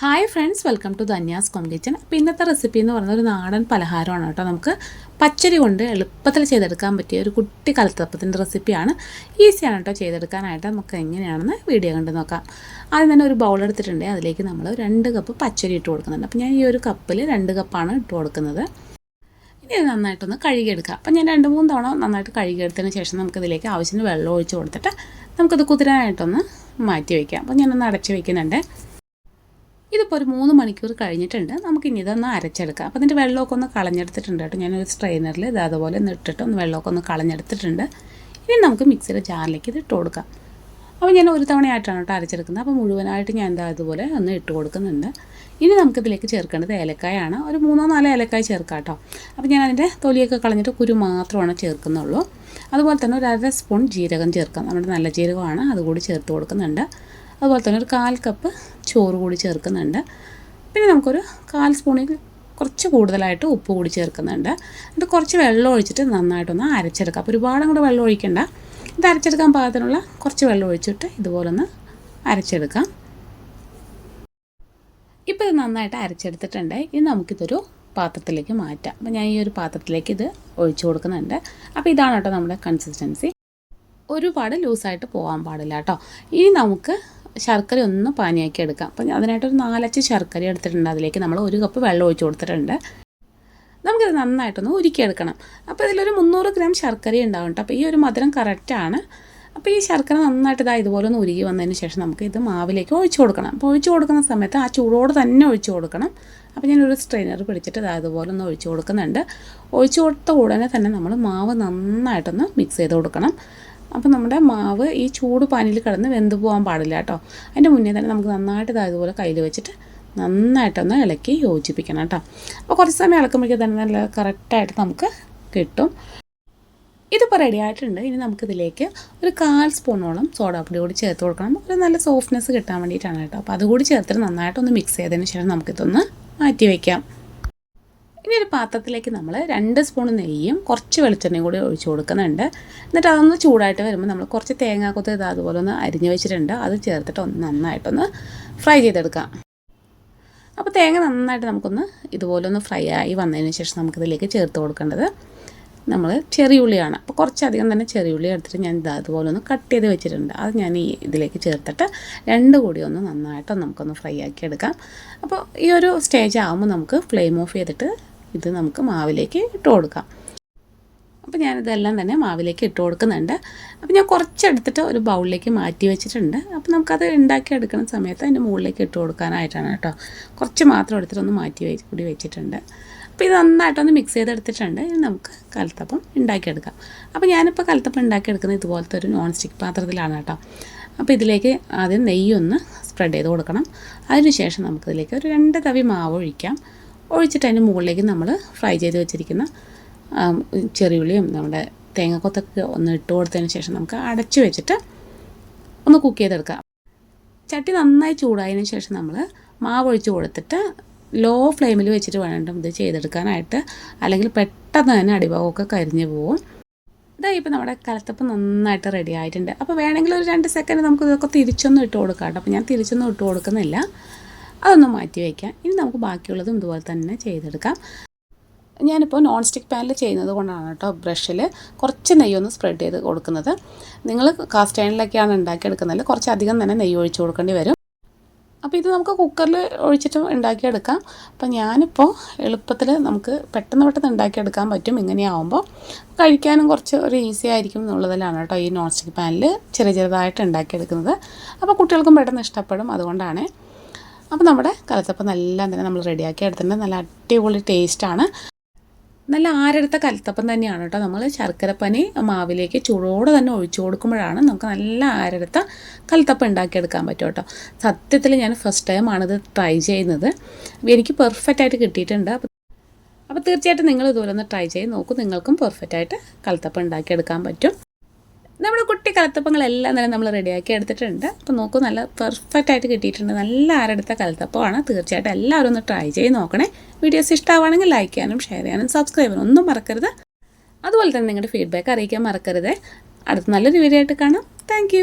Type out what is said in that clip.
Hi friends welcome to Dhanya's com kitchen അപ്പോൾ ഇന്നത്തെ recipe എന്ന് പറയുന്നത് ഒരു നാടൻ പലഹാരമാണ് കേട്ടോ. നമുക്ക് പച്ചരി കൊണ്ട് എളുപ്പത്തിൽ ചെയ്തെടുക്കാൻ പറ്റിയ ഒരു കുട്ടി കലത്തപ്പത്തിന്റെ റെസിപ്പിയാണ് ഈസിയാണ് കേട്ടോ ചെയ്തെടുക്കാനായിട്ട്. നമുക്ക് എങ്ങനെയാണെന്ന് വീഡിയോ കണ്ട് നോക്കാം. ആദ്യം തന്നെ ഒരു ബൗൾ എടുത്തിട്ടുണ്ട്. അതിലേക്ക് നമ്മൾ രണ്ട് കപ്പ് പച്ചരി ഇട്ട് കൊടുക്കുന്നുണ്ട്. അപ്പോൾ ഞാൻ ഈ ഒരു കപ്പിൽ രണ്ട് കപ്പാണ് ഇട്ട് കൊടുക്കുന്നത്. ഇനി നന്നായിട്ടൊന്ന് കഴുകിയെടുക്കുക അപ്പം ഞാൻ രണ്ട് മൂന്ന് തവണ നന്നായിട്ട് കഴുകിയെടുത്തതിന് ശേഷം നമുക്കിതിലേക്ക് ആവശ്യത്തിന് വെള്ളം ഒഴിച്ച് കൊടുത്തിട്ട് നമുക്കത് കുതിരാനായിട്ടൊന്ന് മാറ്റി വയ്ക്കാം. അപ്പോൾ ഞാനൊന്ന് അടച്ച് വയ്ക്കുന്നുണ്ട് ഇതിപ്പോൾ ഒരു മൂന്ന് മണിക്കൂർ കഴിഞ്ഞിട്ടുണ്ട്. നമുക്ക് ഇനി ഇതൊന്ന് അരച്ചെടുക്കാം. അപ്പോൾ അതിന്റെ വെള്ളമൊക്കെ ഒന്ന് കളഞ്ഞെടുത്തിട്ടുണ്ട് കേട്ടോ. ഞാനൊരു സ്ട്രെയിനറിൽ ഇത് അതുപോലെ ഒന്ന് ഇട്ടിട്ട് ഒന്ന് വെള്ളമൊക്കെ ഒന്ന് കളഞ്ഞെടുത്തിട്ടുണ്ട്. ഇനി നമുക്ക് മിക്സിയുടെ ജാറിലേക്ക് ഇത് ഇട്ട് കൊടുക്കാം. അപ്പോൾ ഞാൻ ഒരു തവണയായിട്ടാണ് കേട്ടോ അരച്ചെടുക്കുന്നത്. അപ്പോൾ മുഴുവനായിട്ട് ഞാൻ എന്താ അതുപോലെ ഒന്ന് ഇട്ട് കൊടുക്കുന്നുണ്ട്. ഇനി നമുക്കിതിലേക്ക് ചേർക്കേണ്ടത് ഏലക്കായാണ്. ഒരു മൂന്നോ നാലോ ഏലക്കായ ചേർക്കാം കേട്ടോ. അപ്പോൾ ഞാൻ അതിന്റെ തൊലിയൊക്കെ കളഞ്ഞിട്ട് കുരു മാത്രമാണ് ചേർക്കുന്നുള്ളൂ. അതുപോലെ തന്നെ ഒരു അര സ്പൂൺ ജീരകം ചേർക്കാം. നമ്മുടെ നല്ല ജീരകമാണ്. അതുകൂടി ചേർത്ത് കൊടുക്കുന്നുണ്ട്. അതുപോലെ തന്നെ ഒരു കാൽ കപ്പ് ചോറ് കൂടി ചേർക്കുന്നുണ്ട്. പിന്നെ നമുക്കൊരു കാൽ സ്പൂണിൽ കുറച്ച് കൂടുതലായിട്ട് ഉപ്പ് കൂടി ചേർക്കുന്നുണ്ട്. എന്നിട്ട് കുറച്ച് വെള്ളം ഒഴിച്ചിട്ട് നന്നായിട്ടൊന്ന് അരച്ചെടുക്കാം. അപ്പോൾ ഒരുപാട് കൂടെ വെള്ളം ഒഴിക്കണ്ട. ഇത് അരച്ചെടുക്കാൻ പാകത്തിനുള്ള കുറച്ച് വെള്ളം ഒഴിച്ചിട്ട് ഇതുപോലെ ഒന്ന് അരച്ചെടുക്കാം. ഇപ്പോൾ ഇത് നന്നായിട്ട് അരച്ചെടുത്തിട്ടുണ്ട്. ഇനി നമുക്കിതൊരു പാത്രത്തിലേക്ക് മാറ്റാം. അപ്പോൾ ഞാൻ ഈ ഒരു പാത്രത്തിലേക്ക് ഇത് ഒഴിച്ചു കൊടുക്കുന്നുണ്ട്. അപ്പോൾ ഇതാണ് കേട്ടോ നമ്മുടെ കൺസിസ്റ്റൻസി ഒരുപാട് ലൂസായിട്ട് പോകാൻ പാടില്ല കേട്ടോ. ഇനി നമുക്ക് ശർക്കര ഒന്ന് പാനിയാക്കി എടുക്കാം. അപ്പം അതിനായിട്ടൊരു നാലച്ച് ശർക്കര എടുത്തിട്ടുണ്ട് അതിലേക്ക്. നമ്മൾ ഒരു കപ്പ് വെള്ളം ഒഴിച്ച് കൊടുത്തിട്ടുണ്ട്. നമുക്കിത് നന്നായിട്ടൊന്ന് ഉരുക്കിയെടുക്കണം. അപ്പോൾ ഇതിലൊരു മുന്നൂറ് ഗ്രാം ശർക്കര ഉണ്ടാവും അപ്പോൾ ഈ ഒരു മധുരം കറക്റ്റാണ് അപ്പോൾ ഈ ശർക്കര നന്നായിട്ട് ഇതാ ഇതുപോലെ ഒന്ന് ഉരുകി വന്നതിന് ശേഷം നമുക്ക് ഇത് മാവിലേക്ക് ഒഴിച്ചു കൊടുക്കണം. അപ്പോൾ ഒഴിച്ചു കൊടുക്കുന്ന സമയത്ത് ആ ചൂടോട് തന്നെ ഒഴിച്ചു കൊടുക്കണം. അപ്പോൾ ഞാനൊരു സ്ട്രെയിനർ പിടിച്ചിട്ട് ഇതാ ഇതുപോലെ ഒന്ന് ഒഴിച്ചു കൊടുക്കുന്നുണ്ട്. ഒഴിച്ചു കൊടുത്ത ഉടനെ തന്നെ നമ്മൾ മാവ് നന്നായിട്ടൊന്ന് മിക്സ് ചെയ്ത് കൊടുക്കണം. അപ്പോൾ നമ്മുടെ മാവ് ഈ ചൂട് പാനിൽ കിടന്ന് വെന്ത് പോകാൻ പാടില്ല കേട്ടോ. അതിന്റെ മുന്നേ തന്നെ നമുക്ക് നന്നായിട്ട് ഇതുപോലെ കയ്യിൽ വെച്ചിട്ട് നന്നായിട്ടൊന്ന് ഇളക്കി യോജിപ്പിക്കണം കേട്ടോ. അപ്പോൾ കുറച്ച് സമയം ഇളക്കുമ്പോഴേക്കും തന്നെ നല്ല കറക്റ്റായിട്ട് നമുക്ക് കിട്ടും. ഇതിപ്പോൾ റെഡി ആയിട്ടുണ്ട്. ഇനി നമുക്കിതിലേക്ക് ഒരു കാൽ സ്പൂണോളം സോഡാപ്പൊടി കൂടി ചേർത്ത് കൊടുക്കണം. ഒരു നല്ല സോഫ്റ്റ്നെസ് കിട്ടാൻ വേണ്ടിയിട്ടാണ് കേട്ടോ. അപ്പോൾ അതുകൂടി ചേർത്തിട്ട് നന്നായിട്ടൊന്ന് മിക്സ് ചെയ്തതിന് ശേഷം നമുക്കിതൊന്ന് മാറ്റി വയ്ക്കാം ഇനി ഒരു പാത്രത്തിലേക്ക് നമ്മൾ രണ്ട് സ്പൂൺ നെയ്യും കുറച്ച് വെളിച്ചെണ്ണയും കൂടി ഒഴിച്ച് കൊടുക്കുന്നുണ്ട്. എന്നിട്ട് അതൊന്ന് ചൂടായിട്ട് വരുമ്പോൾ നമ്മൾ കുറച്ച് തേങ്ങാക്കൊത്ത് ഇത് അതുപോലെ ഒന്ന് അരിഞ്ഞു വെച്ചിട്ടുണ്ട്. അത് ചേർത്തിട്ട് ഒന്ന് നന്നായിട്ടൊന്ന് ഫ്രൈ ചെയ്തെടുക്കാം. അപ്പോൾ തേങ്ങ നന്നായിട്ട് നമുക്കൊന്ന് ഇതുപോലെ ഒന്ന് ഫ്രൈ ആയി വന്നതിന് ശേഷം നമുക്കിതിലേക്ക് ചേർത്ത് കൊടുക്കേണ്ടത് നമ്മൾ ചെറിയുള്ളിയാണ്. അപ്പോൾ കുറച്ചധികം തന്നെ ചെറിയുള്ളി എടുത്തിട്ട് ഞാൻ ഇത് അതുപോലെ ഒന്ന് കട്ട് ചെയ്ത് വെച്ചിട്ടുണ്ട്. അത് ഞാൻ ഈ ഇതിലേക്ക് ചേർത്തിട്ട് രണ്ട് കൂടി ഒന്ന് നന്നായിട്ട് നമുക്കൊന്ന് ഫ്രൈ ആക്കി എടുക്കാം. അപ്പോൾ ഈ ഒരു സ്റ്റേജ് ആകുമ്പോൾ നമുക്ക് ഫ്ലെയിം ഓഫ് ചെയ്തിട്ട് ഇത് നമുക്ക് മാവിലേക്ക് ഇട്ട് കൊടുക്കാം. അപ്പോൾ ഞാനിതെല്ലാം തന്നെ മാവിലേക്ക് ഇട്ട് കൊടുക്കുന്നുണ്ട്. അപ്പോൾ ഞാൻ കുറച്ചെടുത്തിട്ട് ഒരു ബൗളിലേക്ക് മാറ്റി വെച്ചിട്ടുണ്ട്. അപ്പോൾ നമുക്കത് ഉണ്ടാക്കി എടുക്കുന്ന സമയത്ത് അതിന്റെ മുകളിലേക്ക് ഇട്ട് കൊടുക്കാനായിട്ടാണ് കേട്ടോ. കുറച്ച് മാത്രം എടുത്തിട്ട് ഒന്ന് മാറ്റി കൂടി വെച്ചിട്ടുണ്ട്. അപ്പോൾ ഇത് നന്നായിട്ടൊന്ന് മിക്സ് ചെയ്തെടുത്തിട്ടുണ്ട്. ഇനി നമുക്ക് കലത്തപ്പം ഉണ്ടാക്കിയെടുക്കാം. അപ്പോൾ ഞാനിപ്പോൾ കലത്തപ്പം ഉണ്ടാക്കിയെടുക്കുന്നത് ഇതുപോലത്തെ ഒരു നോൺ സ്റ്റിക്ക് പാത്രത്തിലാണ് കേട്ടോ. അപ്പോൾ ഇതിലേക്ക് ആദ്യം നെയ്യൊന്ന് സ്പ്രെഡ് ചെയ്ത് കൊടുക്കണം. അതിനുശേഷം നമുക്കിതിലേക്ക് ഒരു രണ്ട് തവി മാവ് ഒഴിക്കാം. ഒഴിച്ചിട്ട് അതിന്റെ മുകളിലേക്ക് നമ്മൾ ഫ്രൈ ചെയ്ത് വെച്ചിരിക്കുന്ന ചെറിയുള്ളിയും നമ്മുടെ തേങ്ങക്കൊത്തൊക്കെ ഒന്ന് ഇട്ട് കൊടുത്തതിന് ശേഷം നമുക്ക് അടച്ചു വെച്ചിട്ട് ഒന്ന് കുക്ക് ചെയ്തെടുക്കാം. ചട്ടി നന്നായി ചൂടായതിനു ശേഷം നമ്മൾ മാവ് ഒഴിച്ച് കൊടുത്തിട്ട് ലോ ഫ്ലെയിമിൽ വെച്ചിട്ട് വേണം ഇത് ചെയ്തെടുക്കാനായിട്ട്. അല്ലെങ്കിൽ പെട്ടെന്ന് തന്നെ അടിഭാഗമൊക്കെ കരിഞ്ഞു പോകും ഇതായി ഇപ്പോൾ നമ്മുടെ കലത്തപ്പം നന്നായിട്ട് റെഡി ആയിട്ടുണ്ട്. അപ്പോൾ വേണമെങ്കിൽ ഒരു രണ്ട് സെക്കൻഡ് നമുക്ക് ഇതൊക്കെ തിരിച്ചൊന്നും ഇട്ട് കൊടുക്കാം കേട്ടോ. അപ്പോൾ ഞാൻ തിരിച്ചൊന്നും ഇട്ട് കൊടുക്കുന്നില്ല. അതൊന്ന് മാറ്റി വയ്ക്കാം. ഇനി നമുക്ക് ബാക്കിയുള്ളതും ഇതുപോലെ തന്നെ ചെയ്തെടുക്കാം. ഞാനിപ്പോൾ നോൺ സ്റ്റിക്ക് പാനിൽ ചെയ്യുന്നത് കൊണ്ടാണ് കേട്ടോ ബ്രഷിൽ കുറച്ച് നെയ്യൊന്ന് സ്പ്രെഡ് ചെയ്ത് കൊടുക്കുന്നത്. നിങ്ങൾ കാസ്റ്റ് അയണിലൊക്കെയാണ് ഉണ്ടാക്കിയെടുക്കുന്നതിൽ കുറച്ചധികം തന്നെ നെയ്യ് ഒഴിച്ച് കൊടുക്കേണ്ടി വരും. അപ്പോൾ ഇത് നമുക്ക് കുക്കറിൽ ഒഴിച്ചിട്ട് ഉണ്ടാക്കിയെടുക്കാം. അപ്പോൾ ഞാനിപ്പോൾ എളുപ്പത്തിൽ നമുക്ക് പെട്ടെന്ന് പെട്ടെന്ന് ഉണ്ടാക്കിയെടുക്കാൻ പറ്റും ഇങ്ങനെയാവുമ്പോൾ. കഴിക്കാനും കുറച്ച് ഒരു ഈസി ആയിരിക്കും എന്നുള്ളതിലാണ് കേട്ടോ ഈ നോൺ സ്റ്റിക്ക് പാനിൽ ചെറിയ ചെറുതായിട്ട് ഉണ്ടാക്കിയെടുക്കുന്നത്. അപ്പോൾ കുട്ടികൾക്കും പെട്ടെന്ന് ഇഷ്ടപ്പെടും അതുകൊണ്ടാണ്. അപ്പോൾ നമ്മുടെ കലത്തപ്പം നല്ല തന്നെ നമ്മൾ റെഡിയാക്കി എടുത്തിട്ടുണ്ട്. നല്ല അടിപൊളി ടേസ്റ്റാണ് നല്ല ആരെടുത്ത കലത്തപ്പം തന്നെയാണ് കേട്ടോ നമ്മൾ ശർക്കരപ്പനി മാവിലേക്ക് ചൂടോടെ തന്നെ ഒഴിച്ചു കൊടുക്കുമ്പോഴാണ് നമുക്ക് നല്ല ആരെടുത്ത കലത്തപ്പം ഉണ്ടാക്കിയെടുക്കാൻ പറ്റും കേട്ടോ. സത്യത്തിൽ ഞാൻ ഫസ്റ്റ് ടൈമാണ് ഇത് ട്രൈ ചെയ്യുന്നത്. എനിക്ക് പെർഫെക്റ്റ് ആയിട്ട് കിട്ടിയിട്ടുണ്ട്. അപ്പോൾ അപ്പോൾ തീർച്ചയായിട്ടും നിങ്ങൾ ഇതുപോലെ ഒന്ന് ട്രൈ ചെയ്ത് നോക്കൂ. നിങ്ങൾക്കും പെർഫെക്റ്റ് ആയിട്ട് കലത്തപ്പം ഉണ്ടാക്കിയെടുക്കാൻ പറ്റും. നമ്മുടെ കുട്ടി കലത്തപ്പങ്ങളെല്ലാം തന്നെ നമ്മൾ റെഡിയാക്കി എടുത്തിട്ടുണ്ട്. അപ്പോൾ നോക്കൂ നല്ല പെർഫെക്റ്റ് ആയിട്ട് കിട്ടിയിട്ടുണ്ട്. നല്ല ആരെടുത്ത കലത്തപ്പമാണ്. തീർച്ചയായിട്ടും എല്ലാവരും ഒന്ന് ട്രൈ ചെയ്ത് നോക്കണേ. വീഡിയോസ് ഇഷ്ടമാണെങ്കിൽ ലൈക്ക് ചെയ്യാനും ഷെയർ ചെയ്യാനും സബ്സ്ക്രൈബ് ചെയ്യാനും ഒന്നും മറക്കരുത്. അതുപോലെ തന്നെ നിങ്ങളുടെ ഫീഡ്ബാക്ക് അറിയിക്കാൻ മറക്കരുത്. അടുത്ത നല്ലൊരു വീഡിയോ ആയിട്ട് കാണാം. താങ്ക്